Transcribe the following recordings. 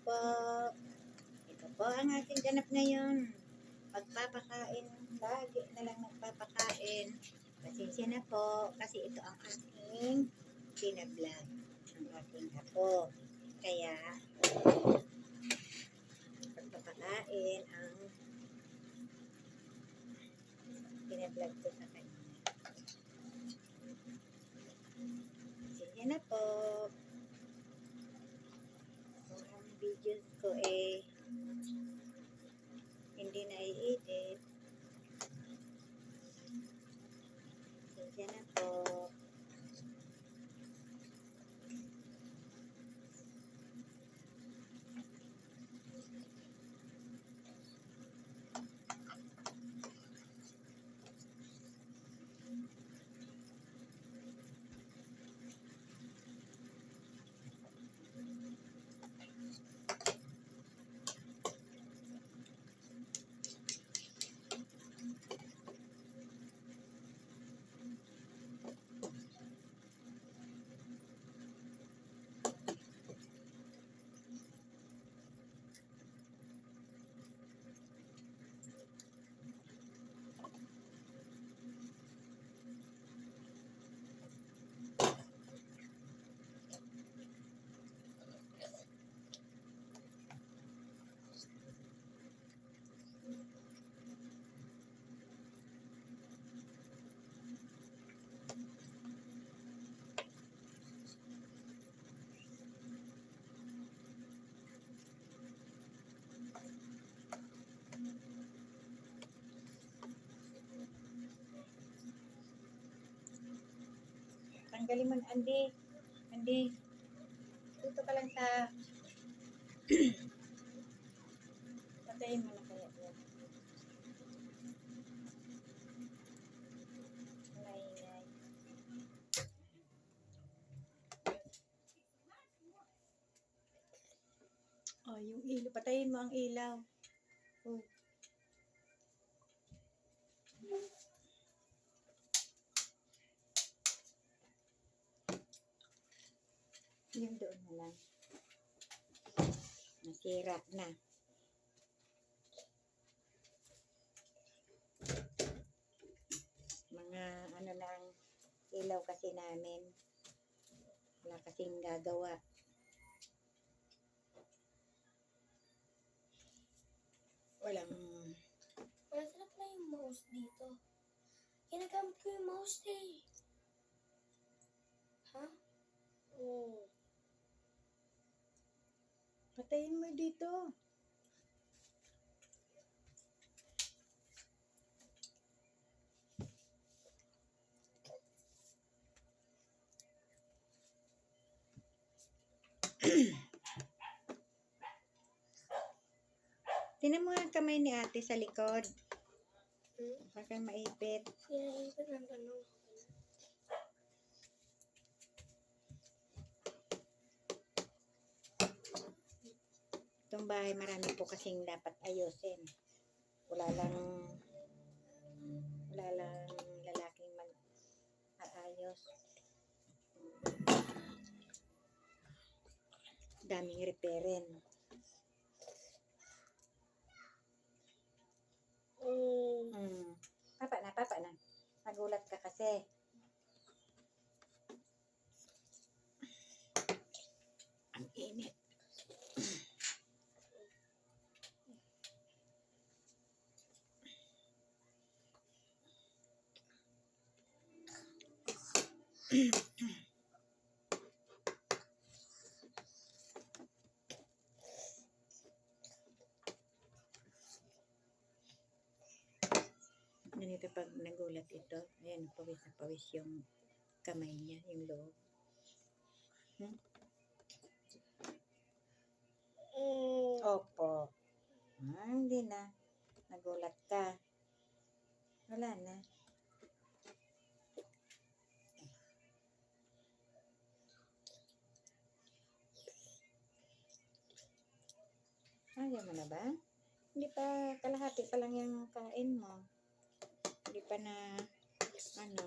po. Ito po ang aking ganap ngayon. Magpapakain. Lagi na lang magpapakain. Pasensya na po. Kasi ito ang aking pinablog. Ang aking apo. Kaya, pagpapakain ang pinablog ko sa kanya. Pasensya na po. Kung ang videos ko eh hindi i-edit. Pasensya na Tanggalin mo, Andy. Andy. Dito ka lang sa... Patayin mo na kaya yan. Maingay. Oh, yung ilaw. Patayin mo ang ilaw. Oh. Yung doon na lang. Nasira na. Mga ano lang, ilaw kasi namin. Wala kasing gagawa. Walang, Wala sila pala yung mouse dito. Ginagamit ko yung mouse eh. Ha? Oo. Patayin mo dito. Tinan mo ang kamay ni ate sa likod. Hmm? Baka maipit. Sinaipit ng tanong. Itong bahay marami po kasing dapat ayusin. Wala lang wala lang lalaking mag aayos. Daming repairin. Mm. Papa na, papa na. Nagulat ka kasi. Ang init. Ganito pag nagulat ito, ayan, pawis na pawis yung kamay niya, yung loob. Mm. Opo. Ah, hindi na. Nagulat ka. Wala na. Ayaw mo na ba? Hindi pa, kalahati pa lang yung kain mo. Hindi pa na, ano,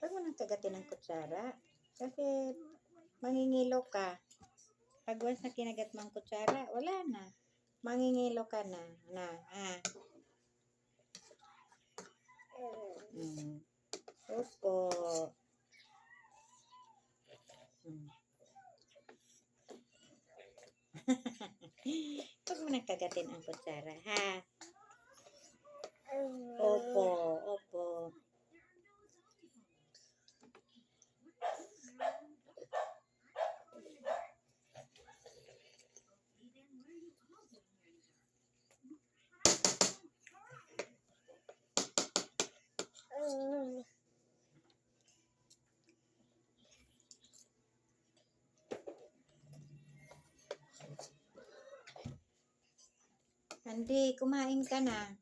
Huwag mo nang kagatin ng kutsara. Kasi mangingilo ka. Pag once na kinagat mo ang kutsara, wala na. Mangingilo ka na. Na, ah. Mm. Opo. Mm. Huwag mo nang kagatin ang kutsara, ha? Opo, opo. Mm. Hindi, kumain ka na.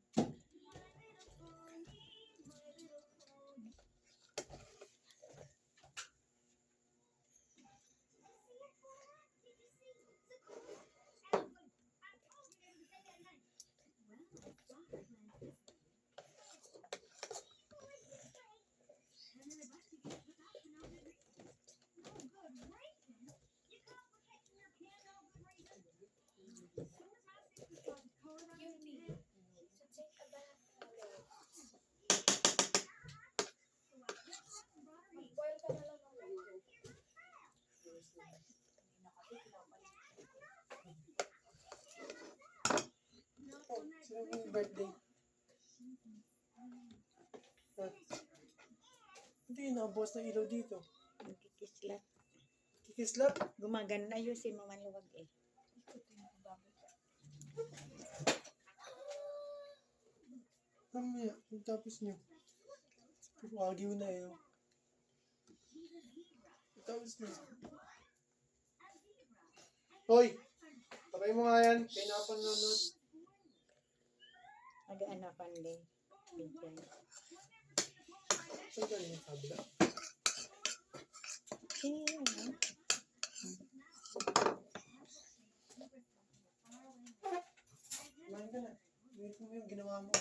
So take a bath. Mag-boil ka na lang ng water. Oh, sino yung birthday? Ah. Hindi, naubos na ilaw dito. Nagkikislat. Kikislap. Gumagana, ayusin mo maluwag eh. Mamaya, yung tapos nyo. Wagyu na yun. Yung Tapos nyo. Hoy! Patay mo nga yan. Kaya napanonood. Nag-anakan din. Pinsan. Saan galing yung kabila? Eh, ano? Kumain ka na. Wait mo yung ginawa mo.